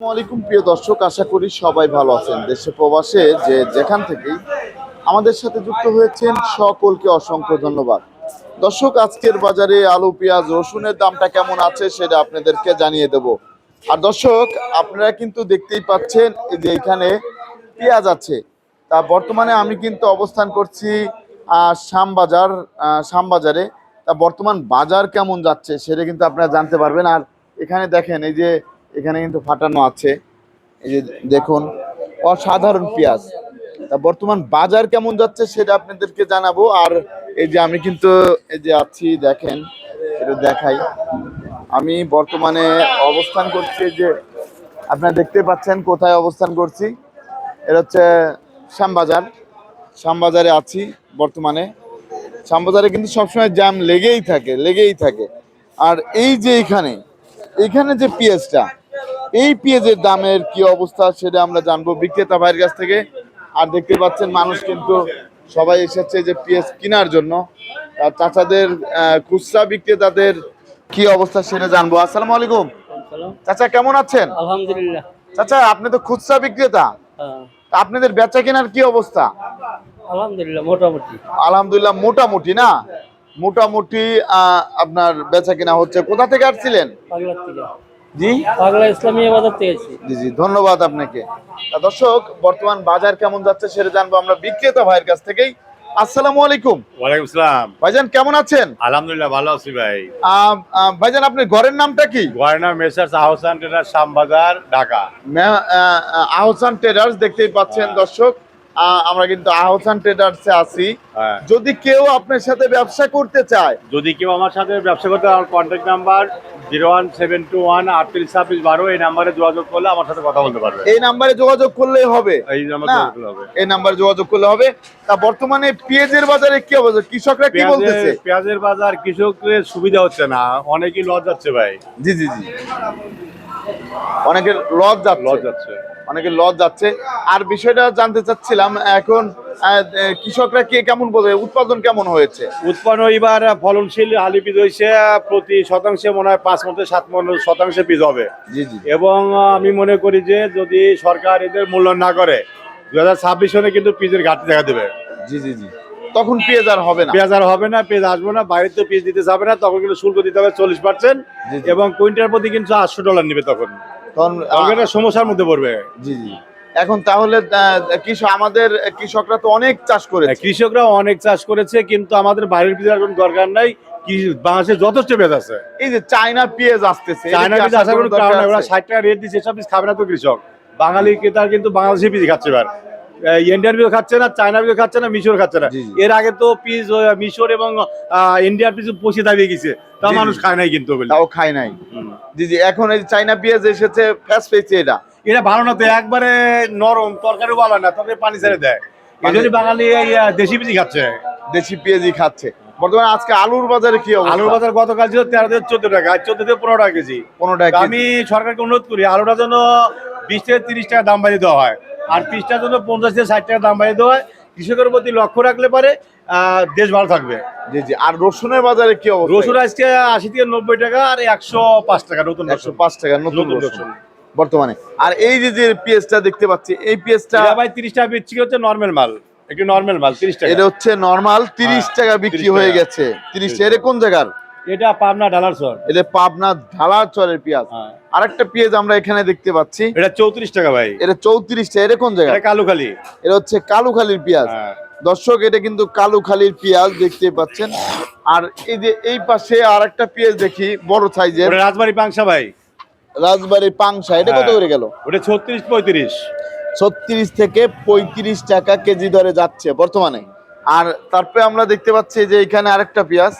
আসসালামু আলাইকুম, প্রিয় দর্শক, আশা করি সবাই ভালো আছেন। দেশে প্রবাসে যে যেখান থেকেই আমাদের সাথে যুক্ত হয়েছেন, সকলকে অসংখ্য ধন্যবাদ। দর্শক, আজকের বাজারে আলু, পেঁয়াজ, রসুনের দামটা কেমন আছে সেটা আপনাদেরকে জানিয়ে দেব। আর দর্শক, আপনারা কিন্তু দেখতেই পাচ্ছেন যে এখানে পেঁয়াজ আছে। তা বর্তমানে আমি কিন্তু অবস্থান করছি শ্যামবাজার শ্যামবাজারে। তা বর্তমান বাজার কেমন যাচ্ছে সেটা কিন্তু আপনারা জানতে পারবেন। আর এখানে দেখেন, এই যে এখানে কিন্তু ফাটানো আছে। এই যে দেখুন, অসাধারণ পেঁয়াজ। তা বর্তমান বাজার কেমন যাচ্ছে সেটা আপনাদেরকে জানাব। আর এই যে আমি কিন্তু এই যে আছি, দেখেন এটা দেখাই। আমি বর্তমানে অবস্থান করছি যে, আপনারা দেখতে পাচ্ছেন কোথায় অবস্থান করছি। এটা হচ্ছে শ্যামবাজার। শ্যামবাজারে আছি বর্তমানে। শ্যামবাজারে কিন্তু সবসময় জ্যাম লেগেই থাকে লেগেই থাকে। আর এই যে এখানে এখানে যে পেঁয়াজটা এই পেঁয়াজের দামের কি অবস্থা সেটা আমরা জানব বিক্রেতা ভাইয়ের কাছ থেকে। আর দেখতে পাচ্ছেন মানুষ কিন্তু সবাই এসেছে যে পেঁয়াজ কেনার জন্য। আর চাচাদের খুচরা বিক্রেতাদের কি অবস্থা সেটা জানব। আসসালামু আলাইকুম। চাচা কেমন আছেন? আলহামদুলিল্লাহ। চাচা আপনি তো খুচরা বিক্রেতা। হ্যাঁ, আপনাদের বেচা কেনার কি অবস্থা? আলহামদুলিল্লাহ মোটামুটি। আলহামদুলিল্লাহ মোটামুটি না? মোটামুটি আপনার বেচা কেনা হচ্ছে। কোথা থেকে আসছিলেন? জি? পাগলা ইসলামিয়া বাজার থেকে জি জি ধন্যবাদ আপনাকে। দর্শক বর্তমান বাজার কেমন যাচ্ছে সেটা জানব আমরা বিক্রেতা ভাইয়ের কাছ থেকেই। আসসালামু আলাইকুম। ওয়ালাইকুম আসসালাম ভাইজান কেমন আছেন? আলহামদুলিল্লাহ ভালো আছি ভাই। ভাইজান আপনার ঘরের নামটা কি? গয়না মেসার্স আহসান শ্যামবাজার ঢাকা। আহসান ট্রেডার্স দেখতেই পাচ্ছেন দর্শক। আহ, আমরা কিন্তু আহসান ট্রেডার্সে আছি। হ্যাঁ। যদি কেউ আপনার সাথে ব্যবসা করতে চায় যদি কেউ আমার সাথে ব্যবসা করতে আমার contact number zero one seven two one আটত্রিশ ছাব্বিশ বারো এই নাম্বারে যোগাযোগ করলে আমার সাথে কথা বলতে পারবে। এই নাম্বারে যোগাযোগ করলেই হবে। এই নাম্বার যোগাযোগ করলে হবে। এই নাম্বারে যোগাযোগ করলে হবে। তা বর্তমানে পেঁয়াজের বাজারে কি অবস্থা? কৃষকরা কি বলতেছে? পেঁয়াজের বাজার কৃষকের সুবিধা হচ্ছে না। অনেকই লস যাচ্ছে ভাই। জি জি জি। অনেকের লস যাচ্ছে। যাচ্ছে। অনেকের লজ যাচ্ছে। আর বিষয়টা জানতে চাচ্ছিলাম এখন কৃষকরা কে কেমন বলে উৎপাদন কেমন হয়েছে? উৎপন্ন এবার ফলনশীল আলু বীজ হয়েছে প্রতি শতাংশে মনে হয় পাঁচ মধ্যে সাত মন শতাংশে বীজ হবে। জি জি এবং আমি মনে করি যে যদি সরকার এদের মূল্যায়ন না করে দু হাজার ছাব্বিশ সনে কিন্তু পিজের ঘাটতি দেখা দেবে। জি জি জি। তখন পেঁয়াজ আর হবে না। পেঁয়াজ আর হবে না পেঁয়াজ আসবে না বাইরে তো পিস দিতে যাবে না তখন কিন্তু শুল্ক দিতে হবে চল্লিশ পার্সেন্ট। এবং কুইন্টাল প্রতি কিন্তু আটশো ডলার নেবে তখন। তখন সমস্যার মধ্যে পড়বে। জি জি। এখন তাহলে কৃষক আমাদের কৃষকরা তো অনেক চাষ করেছে। কৃষকরা অনেক চাষ করেছে কিন্তু আমাদের বাইরের পিজের কোনো দরকার নাই বাংলাদেশে যথেষ্ট পেঁয়াজ আছে। এই যে চায়না পেঁয়াজ আসতেছে চায়না কি পিস আসার আসার কোনো কোনো কারণ ওরা ষাট টাকা রেট দিচ্ছে সব পিস খাবে না তো কৃষক। বাঙালি ক্রেতার কিন্তু বাংলাদেশি পিস খাচ্ছে এবার। ইন্ডিয়ান পিস খাচ্ছে না চায়না পিস খাচ্ছে না মিশর খাচ্ছে না। এর আগে তো পিস মিশর এবং ইন্ডিয়ার পিস পচে দাবিয়ে গেছে। তা। মানুষ খায় নাই কিন্তু। তাও খায় নাই। জি জি এখন এই চায়না পেঁয়াজ এসেছে ফ্যাস পেয়েছে এটা। এটা ভালো না তো একবারে নরম তরকারি ভালো না তরকারি পানি ছেড়ে দেয়। এই বাঙালি দেশি পিজি খাচ্ছে। দেশি পেঁয়াজই খাচ্ছে। বর্তমানে আজকে আলুর বাজারে কি আলুর বাজার গতকাল ছিল তেরো থেকে চোদ্দ টাকা চোদ্দ থেকে পনেরো টাকা কেজি। পনেরো টাকা আমি সরকারকে অনুরোধ করি আলুটা যেন বিশ থেকে তিরিশ টাকা দাম বাড়িয়ে দেওয়া হয়। আর পিসটার জন্য পঞ্চাশ থেকে ষাট টাকা দাম বাড়িয়ে দেওয়া হয়। কৃষকের প্রতি লক্ষ্য রাখলে পারে দেশ ভালো থাকবে। জি জি। আর রসুনের বাজারে কি অবস্থা? রসুন আজকে আশি থেকে নব্বই টাকা আর একশো পাঁচ টাকা নতুন একশো পাঁচ টাকা নতুন রসুন। বর্তমানে। আর এই যে যে পেঁয়াজটা দেখতে পাচ্ছি এই পেঁয়াজটা ভাই তিরিশ টাকা বিক্রি হচ্ছে নর্মাল মাল। একটু নর্মাল মাল তিরিশ টাকা। এটা হচ্ছে নর্মাল তিরিশ হ্যাঁ, টাকা বিক্রি হয়ে গেছে। তিরিশ টাকা। এটা কোন জায়গার? এটা পাবনা ডালার সর এটা পাবনা ঢালা চরের পেঁয়াজ। হ্যাঁ। আরেকটা পেঁয়াজ আমরা এখানে দেখতে পাচ্ছি। এটা চৌত্রিশ টাকা ভাই। এটা চৌত্রিশ টাকা। এটা কোন জায়গা কালুখালি। এটা হচ্ছে কালুখালির পেঁয়াজ। হ্যাঁ। দর্শক এটা কিন্তু কালুখালির পেঁয়াজ দেখতে পাচ্ছেন। আর এই যে এই পাশে আর একটা পেঁয়াজ দেখি বড় সাইজের। রাজবাড়ি পাংশা ভাই। রাজবাড়ি পাংশা এটা কত হ্যাঁ। করে গেল? ওটা ছত্রিশ পঁয়ত্রিশ। ছত্রিশ থেকে পঁয়ত্রিশ টাকা কেজি দরে যাচ্ছে বর্তমানে। আর তারপরে আমরা দেখতে পাচ্ছি যে এখানে আরেকটা পেঁয়াজ।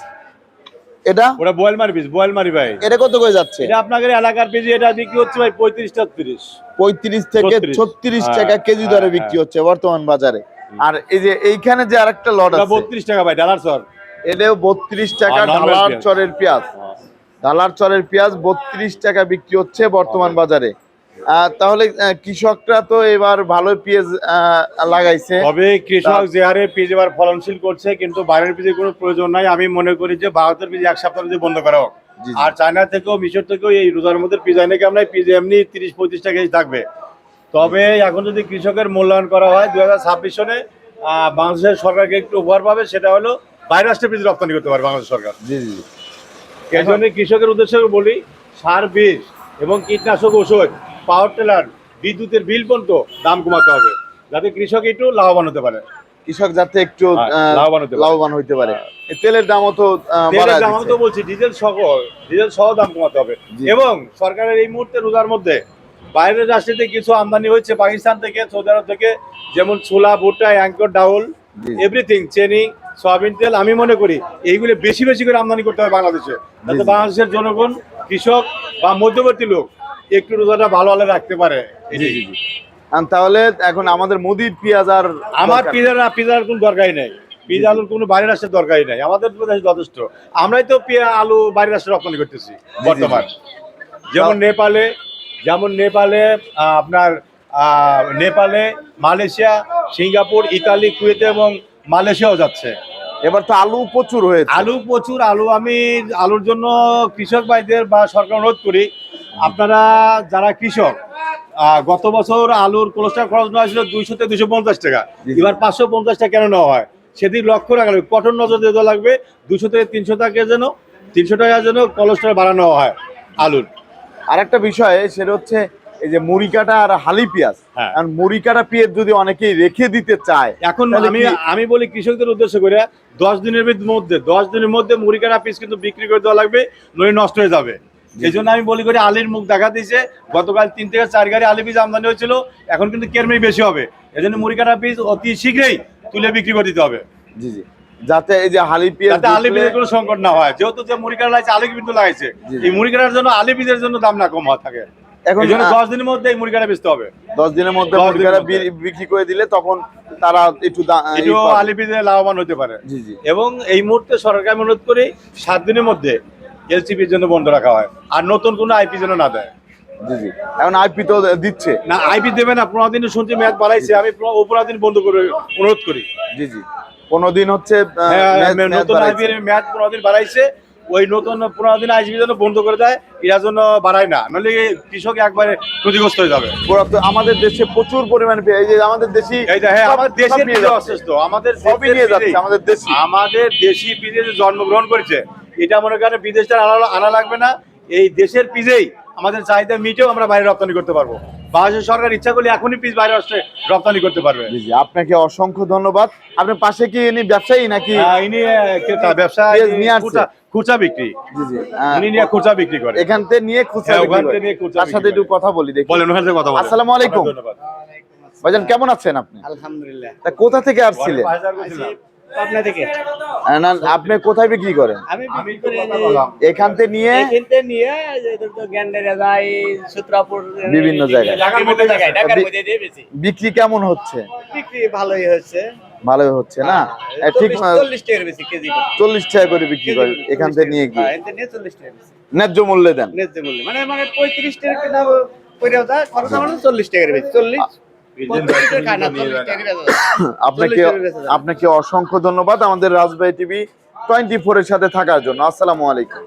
এটা? ওটা বয়েল মারি পিস বয়েল মারি ভাই। এটা কত করে যাচ্ছে? এটা আপনাদের এলাকার পেজে এটা বিক্রি হচ্ছে ভাই পঁয়ত্রিশ ছত্রিশ। পঁয়ত্রিশ থেকে ছত্রিশ হ্যাঁ, টাকা কেজি দরে হ্যাঁ, বিক্রি হ্যাঁ। হচ্ছে বর্তমান বাজারে। আর এই যে এইখানে যে আরেকটা লট আছে। বত্রিশ টাকা ভাই ডালার সর এটাও বত্রিশ টাকা আর normal ঢালার পেঁয়াজ। চরের পেঁয়াজ। ঢালার চরের পেঁয়াজ বত্রিশ টাকা বিক্রি হচ্ছে বর্তমান বাজারে। তাহলে কৃষকরা তো এবার ভালো পেঁয়াজ লাগাইছে। তবে কৃষক যে হারে পেঁয়াজ এবার ফলনশীল করছে কিন্তু বাইরের পেঁয়াজের কোনো প্রয়োজন নাই। আমি মনে করি যে ভারতের পেঁয়াজ এক সপ্তাহ যদি বন্ধ করা হোক। আর চায়না থেকেও মিশর থেকেও এই রোজার মধ্যে পিজা এনে আমরা পিজা এমনি তিরিশ পঁয়ত্রিশ টাকা কেজি থাকবে। তবে এখন যদি কৃষকের মূল্যায়ন করা হয় দুই হাজার ছাব্বিশ সনে বাংলাদেশের সরকারকে একটু উপহার পাবে সেটা হলো বাইরে রাষ্ট্রে পিজ রপ্তানি করতে পারে বাংলাদেশ সরকার। জি জি। এই জন্য কৃষকের উদ্দেশ্যে বলি সার বীজ এবং কীটনাশক ওষুধ পাওয়ার টেলার বিদ্যুতের বিল পর্যন্ত দাম কমাতে হবে যাতে কৃষক একটু লাভবান হতে পারে। কৃষক যাতে একটু হ্যাঁ, লাভবান হইতে পারে। তেলের দামও তো তেলের দাম তো বলছি ডিজেল সহ ডিজেল সহ দাম কমাতে হবে। এবং সরকারের এই মুহূর্তে রোজার মধ্যে বাইরের রাষ্ট্রতে কিছু আমদানি হচ্ছে পাকিস্তান থেকে সৌদি আরব থেকে যেমন ছোলা ভুট্টা অ্যাঙ্কর ডাউল। এভরিথিং চেনি সয়াবিন তেল আমি মনে করি এইগুলো বেশি বেশি করে আমদানি করতে হবে বাংলাদেশে। যাতে বাংলাদেশের জনগণ কৃষক বা মধ্যবর্তী লোক একটু রোজাটা ভালো ভালো রাখতে পারে। তাহলে এখন আমাদের মোদির পেঁয়াজ আর আমার। পিজার পিজার কোনো দরকারই নেই। পিজা আলুর কোনো বাইরের রাষ্ট্রের দরকারই নাই। আমাদের দেশে যথেষ্ট। আমরাই তো পেঁয়া আলু বাইরের রাষ্ট্রে রপ্তানি করতেছি বর্তমান। যেমন নেপালে যেমন নেপালে আপনার নেপালে মালয়েশিয়া সিঙ্গাপুর ইতালি কুয়েতে এবং মালয়েশিয়াও যাচ্ছে। এবার তো আলু প্রচুর হয়েছে। আলু প্রচুর আলু আমি আলুর জন্য কৃষক ভাইদের বা সরকার অনুরোধ করি আপনারা যারা কৃষক গত বছর আলুর কোলেস্ট্রল খরচ নেওয়া ছিল দুইশো থেকে দুশো পঞ্চাশ টাকা। এবার পাঁচশো পঞ্চাশ টাকা কেন নেওয়া হয়? সেদিক লক্ষ্য রাখা লাগবে কঠোর নজর দিতে লাগবে দুশো থেকে তিনশো টাকা যেন তিনশো টাকা যেন কোলেস্ট্রল বাড়ানো হয় আলুর। আর একটা বিষয় সেটা হচ্ছে এই যে মুড়ি কাটা আর হালি পেঁয়াজ। হ্যাঁ। আর মুড়ি কাটা পেঁয়াজ যদি অনেকেই রেখে দিতে চায় এখন আমি আমি বলি কৃষকদের উদ্দেশ্য করে দশ দিনের মধ্যে দশ দিনের মধ্যে মুড়ি কাটা পিস কিন্তু বিক্রি করে দেওয়া লাগবে নইলে নষ্ট হয়ে যাবে। এই জন্য আমি বলি করে আলির মুখ দেখা দিয়েছে গতকাল তিন থেকে চার গাড়ি আলি পিস আমদানি হয়েছিল এখন কিন্তু কেরমেই বেশি হবে। এই জন্য মুড়ি কাটা পিস অতি শীঘ্রই তুলে বিক্রি করে দিতে হবে। জি জি। যাতে এই যে হালি পেঁয়াজ আলি বীজের কোনো সংকট না হয়। যেহেতু যে মুড়ি কাটা লাগছে আলি কিন্তু লাগাইছে। এই মুড়ি কাটার জন্য আলি বীজের জন্য দাম না কম হওয়া থাকে। এখন জন্য দশ দিনের মধ্যে এই মুড়ি কাটা বেচতে হবে। দশ দিনের মধ্যে মুড়ি কাটা বিক্রি করে দিলে তখন তারা একটু দা- ই এটিও পাবে। আলি বীজে লাভবান হতে পারে। জি জি। এবং এই মুহূর্তে সরকার আমি অনুরোধ করি সাত দিনের মধ্যে এলসিপির জন্য বন্ধ রাখা হয়। আর নতুন কোনো আইপি যেন না দেয়। জি জি। এখন আইপি তো দিচ্ছে। না আইপি দেবে না পনেরো দিন শুনছি মেয়াদ বাড়াইছে। আমি পনেরো দিন বন্ধ করে অনুরোধ করি। জি জি। পনেরো দিন হচ্ছে হ্যাঁ, মেয়াদ নতুন পনেরো দিন বাড়াইছে। ওই নতুন পনেরো দিন আইসিবি যেন বন্ধ করে দেয় এরা জন্য বাড়ায় না। নাহলে কৃষক একবারে ক্ষতিগ্রস্ত হয়ে যাবে। আমাদের দেশে প্রচুর পরিমাণে এই যে আমাদের দেশি এই যে হ্যাঁ আমাদের যাচ্ছে। অসুস্থ। আমাদের সবই নিয়ে যাচ্ছে আমাদের দেশি। আমাদের দেশি পিজে যে জন্মগ্রহণ করেছে এটা মনে করেন বিদেশটা আনা আনা লাগবে না। এই দেশের পিজেই আমাদের চাহিদা মিটেও আমরা বাইরে রপ্তানি করতে পারব। বাংলাদেশের সরকার ইচ্ছা করলে এখনই পিস বাইরে আসছে রপ্তানি করতে পারবে। জি জি আপনাকে অসংখ্য ধন্যবাদ। আপনার পাশে কি ইনি ব্যবসায়ী নাকি? ইনি ক্রেতা ব্যবসা পেঁয়াজ নিয়ে আসছে। খুচরা বিক্রি। জি জি উনি নিয়ে খুচরা বিক্রি করে। এখান থেকে নিয়ে হ্যাঁ, ওখান থেকে নিয়ে খুচরা তার সাথে একটু কথা বলি দেখি। বলেন ওখান থেকে কথা বলেন। আসসালামু আলাইকুম। ধন্যবাদ। ভাইজান কেমন আছেন আপনি? আলহামদুলিল্লাহ। তা কোথা থেকে আসছিলেন? পাবনা থেকে না আপনি কোথায় বিক্রি করেন? আমি বিক্রি করে এখান থেকে নিয়ে? এখানতে নিয়ে যে তো গ্যান্ডারে যাই সূত্রাপুর বিভিন্ন জায়গায়। ঢাকার মধ্যে জায়গায় ঢাকার মধ্যে দিয়ে বেশি। বিক্রি কেমন হচ্ছে? বিক্রি ভালোই হচ্ছে। ভালোই হচ্ছে না? ঠিক চল্লিশ টাকার বেশি কেজি চল্লিশ টাকা করে বিক্রি করে এখান থেকে নিয়ে গিয়ে। হ্যাঁ, এখান থেকে নিয়ে চল্লিশ টাকা ন্যায্য মূল্যে দেন। ন্যায্য মূল্য। মানে মানে পঁয়ত্রিশ টাকা কিনা করে খরচ আমার চল্লিশ টাকার বেশি। চল্লিশ আপনাকে। আপনাকে অসংখ্য ধন্যবাদ আমাদের রাজবাই টিভি টোয়েন্টি ফোর এর সাথে থাকার জন্য। আসসালামু আলাইকুম।